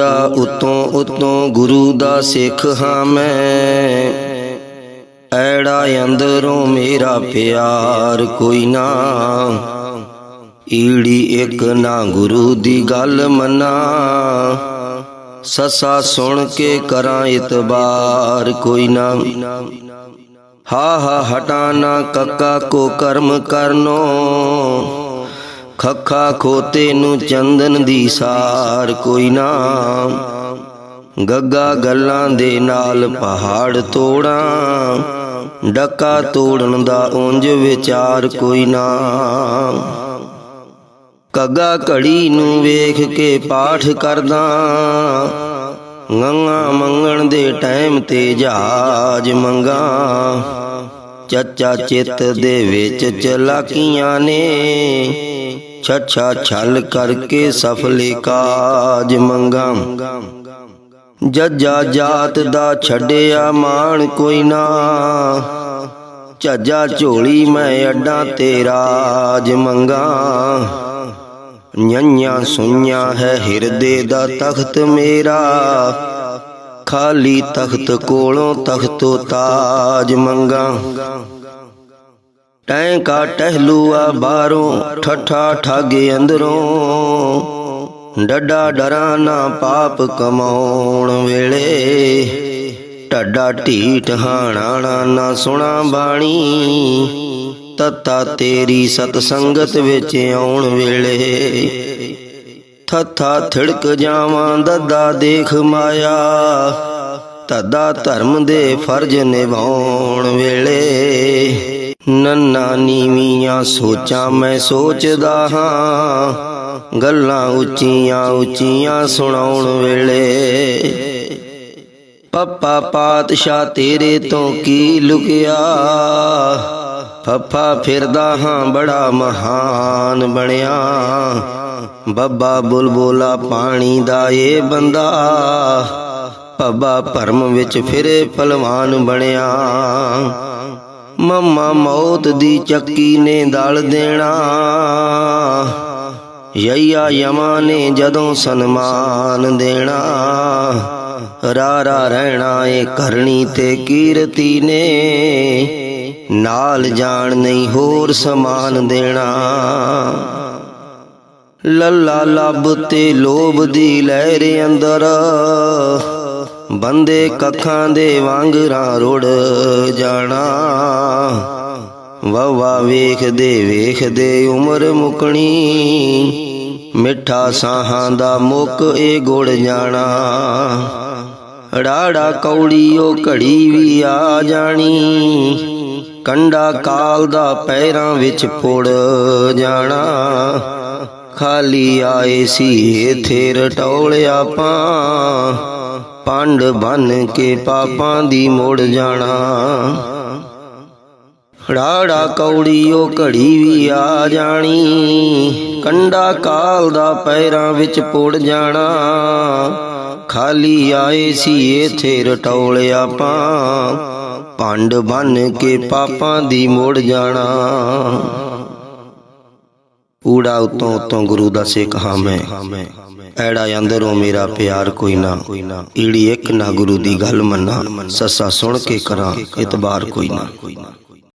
ਊੜਾ ਉਤੋਂ ਉਤੋਂ ਗੁਰੂ ਦਾ ਸਿੱਖ ਹਾਂ ਮੈਂ। ਐੜਾ ਅੰਦਰੋਂ ਮੇਰਾ ਪਿਆਰ ਕੋਈ ਨਾ। ਈੜੀ ਇੱਕ ਨਾ ਗੁਰੂ ਦੀ ਗੱਲ ਮੰਨਾ। ਸੱਸਾ ਸੁਣ ਕੇ ਕਰਾਂ ਇਤਬਾਰ ਕੋਈ ਨਾ। ਹਾ ਹਾ ਹਟਾਨਾ ਕੱਕਾ ਕੋ ਕਰਮ ਕਰਨੋ। ਖੱਖਾ ਖੋਤੇ ਨੂੰ ਚੰਦਨ ਦੀ ਸਾਰ ਕੋਈ ਨਾ ਗੱਗਾ ਗੱਲਾਂ ਦੇ ਨਾਲ ਪਹਾੜ ਤੋੜਾਂ। ਡੱਕਾ ਤੋੜਨ ਦਾ ਉਂਝ ਵਿਚਾਰ ਕੋਈ ਨਾ ਕੱਗਾ ਘੜੀ ਨੂੰ ਵੇਖ ਕੇ ਪਾਠ ਕਰਦਾ। ਗੰਗਾ ਮੰਗਣ ਦੇ ਟਾਈਮ ਤੇ ਜਹਾਜ ਮੰਗਾ। ਚੱਚਾ ਚਿੱਤ ਦੇ ਵਿੱਚ ਚਲਾਕੀਆਂ ਨੇ। ਛੱਛਾ ਛਲ ਕਰਕੇ ਸਫਲੇ ਕਾਜ ਮੰਗਾ। ਜੱਜਾ ਜਾਤ ਦਾ ਛੱਡਿਆ ਮਾਣ ਕੋਈ ਨਾ। ਝੱਜਾ ਝੋਲੀ ਮੈਂ ਅੱਡਾ ਤੇ ਰਾਜ ਮੰਗਾ। ਨਿਆਂ ਸੁਈਆਂ ਹੈ ਹਿਰਦੇ ਦਾ ਤਖਤ ਮੇਰਾ। ਖਾਲੀ ਤਖਤ ਕੋਲੋਂ ਤਖਤੋ ਤਾਜ ਮੰਗਾ। ਟੈਂ ਕਾ ਟਹਿਲੂਆ ਬਾਹਰੋਂ, ਠੱਠਾ ਠਾਗੇ ਅੰਦਰੋਂ। ਡੱਡਾ ਡਰਾਂ ਨਾ ਪਾਪ ਕਮਾਉਣ ਵੇਲੇ। ਢੱਡਾ ਢੀਠ ਹਾਣਾ ਨਾ ਸੁਣਾ ਬਾਣੀ। ਤਤਾ ਤੇਰੀ ਸਤ ਸੰਗਤ ਵਿੱਚ ਆਉਣ ਵੇਲੇ। ਥੱਥਾ ਥਿੜਕ ਜਾਵਾਂ, ਦੱਦਾ ਦੇਖ ਮਾਇਆ। ਤਦਾ ਧਰਮ ਦੇ ਫਰਜ਼ ਨਿਭਾਉਣ ਵੇਲੇ। ਨੰਨਾ ਨੀਵੀਆਂ ਸੋਚਾਂ ਮੈਂ ਸੋਚਦਾ ਹਾਂ। ਗੱਲਾਂ ਉੱਚੀਆਂ ਉੱਚੀਆਂ ਸੁਣਾਉਣ ਵੇਲੇ ਪੱਪਾ ਪਾਤਸ਼ਾਹ ਤੇਰੇ ਤੋਂ ਕੀ ਲੁਕਿਆ? ਫੱਫਾ ਫਿਰਦਾ ਹਾਂ, ਬੜਾ ਮਹਾਨ ਬਣਿਆ। ਬੱਬਾ ਬੁਲਬੁਲਾ ਪਾਣੀ ਦਾ ਏ ਬੰਦਾ ਪੱਬਾ ਭਰਮ ਵਿੱਚ ਫਿਰੇ ਪਹਿਲਵਾਨ ਬਣਿਆ। ਮੰਮਾ ਮੌਤ ਦੀ ਚੱਕੀ ਨੇ ਦਲ ਦੇਣਾ। ਯਈਆ ਯਮਾ ਨੇ ਜਦੋਂ ਸਨਮਾਨ ਦੇਣਾ। ਰਾਰਾ ਰਹਿਣਾ ਏ ਕਰਨੀ ਤੇ ਕੀਰਤੀ ਨੇ। ਨਾਲ ਜਾਣ ਨਹੀਂ ਹੋਰ ਸਮਾਨ ਦੇਣਾ। ਲੱਲਾ ਲੱਭ ਤੇ ਲੋਭ ਦੀ ਲਹਿਰ ਅੰਦਰ। ਬੰਦੇ ਕੱਖਾਂ ਦੇ ਵਾਂਗਰਾਂ ਰੁੜ ਜਾਣਾ। ਵਵਾ ਵੇਖਦੇ ਵੇਖਦੇ ਉਮਰ ਮੁਕਣੀ। ਮਿੱਠਾ ਸਾਹਾਂ ਦਾ ਮੁੱਕ ਇਹ ਗੁੜ ਜਾਣਾ। ਰਾੜਾ ਕੌੜੀ ਉਹ ਘੜੀ ਵੀ ਆ ਜਾਣੀ। ਕੰਡਾ ਕਾਲ ਦਾ ਪੈਰਾਂ ਵਿੱਚ ਪੁੜ ਜਾਣਾ। ਖਾਲੀ ਆਏ ਸੀ, ਇਥੇ ਰਟੌਲਿਆ ਆਪਾਂ। ਪੰਡ ਬਨ ਕੇ ਪਾਪਾਂ ਦੀ ਮੋੜ ਜਾਣਾ। ਰਾੜਾ ਕੌੜੀ ਉਹ ਘੜੀ ਵੀ ਆ ਜਾਣੀ। ਕੰਡਾ ਕਾਲ ਦਾ ਪੈਰਾਂ ਵਿੱਚ ਪੁੜ ਜਾਣਾ। ਖਾਲੀ ਆਏ ਸੀ ਇਥੇ ਰਟੌਲ ਆਪਾਂ। ਪੰਡ ਬਨ ਕੇ ਪਾਪਾਂ ਦੀ ਮੋੜ ਜਾਣਾ। ਊੜਾ ਉਤੋਂ ਉਤੋਂ ਗੁਰੂ ਦਾ ਸਿੱਖ ਹਾਂ ਮੈਂ। ਐੜਾ ਅੰਦਰੋਂ ਮੇਰਾ ਪਿਆਰ ਕੋਈ ਨਾ। ਈੜੀ ਇੱਕ ਨਾ ਗੁਰੂ ਦੀ ਗੱਲ ਮੰਨਾ। ਸੱਸਾ ਸੁਣ ਕੇ ਕਰਾਂ, ਇਤਬਾਰ ਕੋਈ ਨਾ।